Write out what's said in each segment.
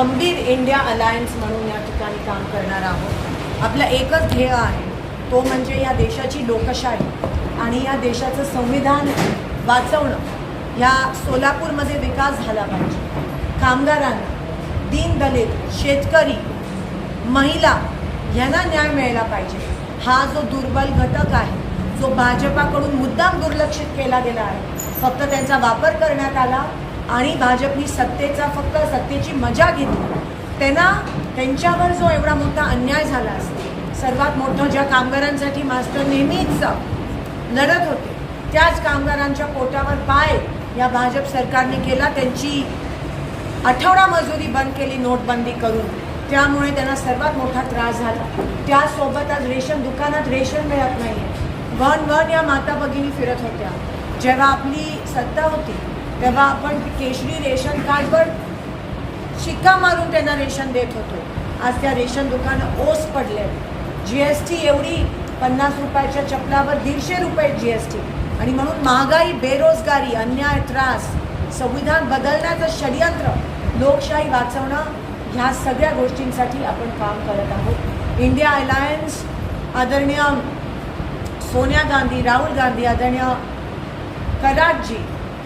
गंभीर India alliance म्हणून या ठिकाणी काम करणार आहोत. आपला एकच ध्येय आहे तो म्हणजे या देशाची लोकशाही आणि या देशाचं संविधान वाचवणं. ह्या सोलापूरमध्ये विकास झाला पाहिजे. कामगारांना दीनदलित शेतकरी महिला यांना न्याय मिळाला पाहिजे. हा जो दुर्बल घटक आहे जो भाजपाकडून मुद्दाम दुर्लक्षित केला गेला आहे फक्त त्यांचा वापर करण्यात आला आणि भाजपनी सत्तेचा फक्त सत्तेची मजा घेतली. त्यांना त्यांच्यावर जो एवढा मोठा अन्याय झाला असतो सर्वात मोठं ज्या कामगारांसाठी मास्टर नेहमीच लढत होते त्याच कामगारांच्या पोटावर पाय या भाजप सरकारने केला. त्यांची आठवडा मजुरी बंद केली नोटबंदी करून. त्यामुळे त्यांना सर्वात मोठा त्रास झाला. त्यासोबत आज रेशन दुकानात रेशन मिळत नाही वन वन या माता भगिनी फिरत होत्या. जेव्हा आपली सत्ता होती तेव्हा आपण केशरी रेशन कार्डवर शिक्का मारून त्यांना रेशन देत होतो. आज त्या रेशन दुकानं ओस पडले. जी एस टी एवढी पन्नास रुपयाच्या चपलावर दीडशे रुपये जी एस टी आणि म्हणून महागाई बेरोजगारी अन्याय त्रास संविधान बदलण्याचं षडयंत्र लोकशाही वाचवणं ह्या सगळ्या गोष्टींसाठी आपण काम करत आहोत. इंडिया अलायन्स आदरणीय सोनिया गांधी राहुल गांधी आदरणीय कराटजी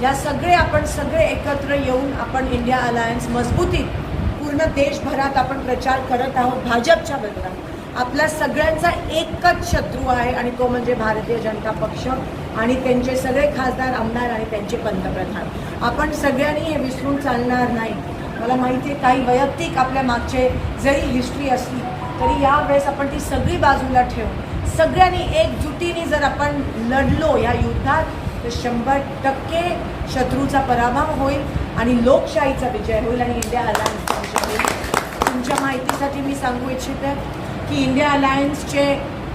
या सगळे आपण सगळे एकत्र येऊन आपण इंडिया अलायन्स मजबूतीत पूर्ण देशभरात आपण प्रचार करत आहोत भाजपच्या बदलात. आपला सगळ्यांचा एकच शत्रू आहे आणि तो म्हणजे भारतीय जनता पक्ष आणि त्यांचे सगळे खासदार आमदार आणि त्यांचे पंतप्रधान. आपण सगळ्यांनी हे विसरून चालणार नाही. मला माहिती आहे काही वैयक्तिक आपल्या मागचे जरी हिस्ट्री असली तरी यावेळेस आपण ती सगळी बाजूला ठेवून सगळ्यांनी एकजुटीने जर आपण लढलो या युद्धात तर शंभर टक्के शत्रूचा पराभव होईल आणि लोकशाहीचा विजय होईल आणि इंडिया अलायन्स होईल. तुमच्या माहितीसाठी मी सांगू इच्छिते की इंडिया अलायन्सचे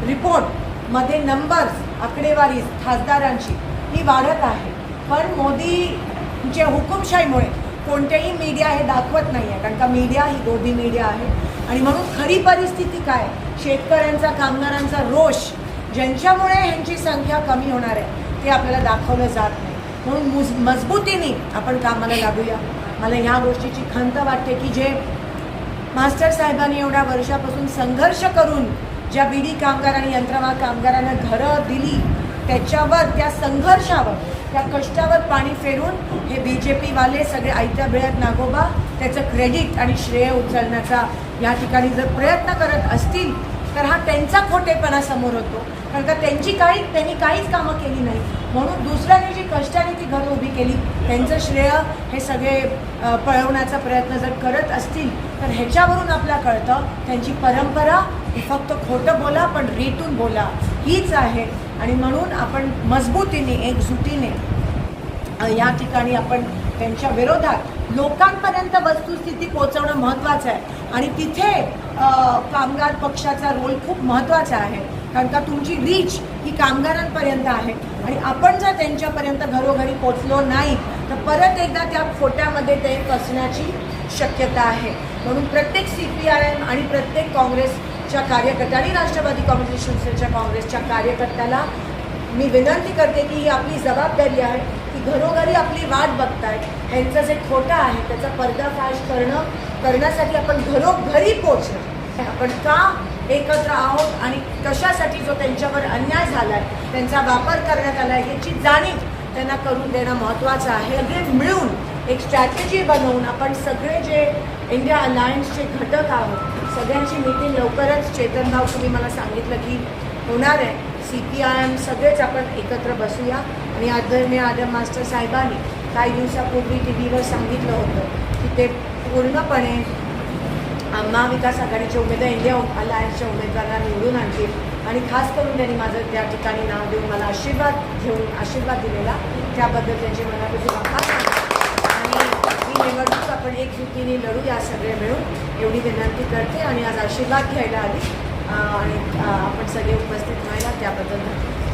रिपोर्टमध्ये नंबर्स आकडेवारी खासदारांची ही वाढत आहे. पण मोदींच्या हुकुमशाहीमुळे कोणतेही मीडिया हे दाखवत नाही आहे कारण का मीडिया ही गोदी मीडिया आहे. आणि म्हणून खरी परिस्थिती काय? शेतकऱ्यांचा कामगारांचा रोष ज्यांच्यामुळे ह्यांची संख्या कमी होणार आहे ते आपल्याला दाखवलं जात नाही. म्हणून मुज मजबूतीने आपण कामाला लागूया. मला ह्या गोष्टीची खंत वाटते की जे मास्टर साहेबांनी एवढ्या वर्षापासून संघर्ष करून ज्या बीडी कामगार आणि यंत्रमाग कामगारांना घरं दिली त्याच्यावर त्या संघर्षावर त्या कष्टावर पाणी फेरून हे बी जे पीवाले सगळे आयत्या बेळ्यात नागोबा त्याचं क्रेडिट आणि श्रेय उचलण्याचा या ठिकाणी जर प्रयत्न करत असतील तर हा त्यांचा खोटेपणा समोर होतो. कारण का त्यांची काही त्यांनी काहीच कामं केली नाही. म्हणून दुसऱ्याने जी कष्टाने ती घरं उभी केली त्यांचं श्रेय हे सगळे पळवण्याचा प्रयत्न जर करत असतील तर ह्याच्यावरून आपल्या कळतं त्यांची परंपरा ही फक्त खोटं बोला पण रेटून बोला. हीच आहे. आणि म्हणून आपण मजबूतीने एकजुटीने या ठिकाणी आपण त्यांच्या विरोधात लोकांपर्यंत वस्तुस्थिती पोहोचवणं महत्त्वाचं आहे. आणि तिथे कामगार पक्षाचा रोल खूप महत्त्वाचा आहे. कारण का तुमची रीच ही कामगारांपर्यंत आहे. आणि आपण जर त्यांच्यापर्यंत घरोघरी पोचलो नाही तर परत एकदा त्या खोट्यामध्ये ते फसण्याची शक्यता आहे. म्हणून प्रत्येक सी पी आय एम आणि प्रत्येक काँग्रेसच्या कार्यकर्त्या आणि राष्ट्रवादी काँग्रेस शिवसेनेच्या काँग्रेसच्या कार्यकर्त्याला मी विनंती करते की ही आपली जबाबदारी आहे. घरोघरी आपली वाट बघतायत ह्यांचं जे खोटं आहे त्याचा पर्दाफाश करणं करण्यासाठी आपण घरोघरी पोचणं आपण का एकत्र आहोत आणि कशासाठी जो त्यांच्यावर अन्याय झाला आहे त्यांचा वापर करण्यात आला आहे याची जाणीव त्यांना करून देणं महत्त्वाचं आहे. सगळे मिळून एक स्ट्रॅटेजी बनवून आपण सगळे जे इंडिया अलायन्सचे घटक आहोत सगळ्यांची मीटिंग लवकरच चेतनभाव तुम्ही मला सांगितलं की होणार आहे. सी पी आय एम सगळेच आपण एकत्र बसूया. आणि आदरणीय आदम मास्टर साहेबांनी काही दिवसापूर्वी टी व्हीवर सांगितलं होतं की ते पूर्णपणे महाविकास आघाडीचे उमेदवार इंडिया अलायन्सच्या उमेदवारांना निवडून आणतील. आणि खास करून त्यांनी माझं त्या ठिकाणी नाव देऊन मला आशीर्वाद घेऊन आशीर्वाद दिलेला. त्याबद्दल त्यांचे मनापासून आभार आणि ही निवडणूक आपण एकजुटीने लढूया सगळे मिळून एवढी विनंती करते. आणि आज आशीर्वाद घ्यायला आली. आणि आपण सगळे उपस्थित व्हायला त्याबद्दल धन्यवाद.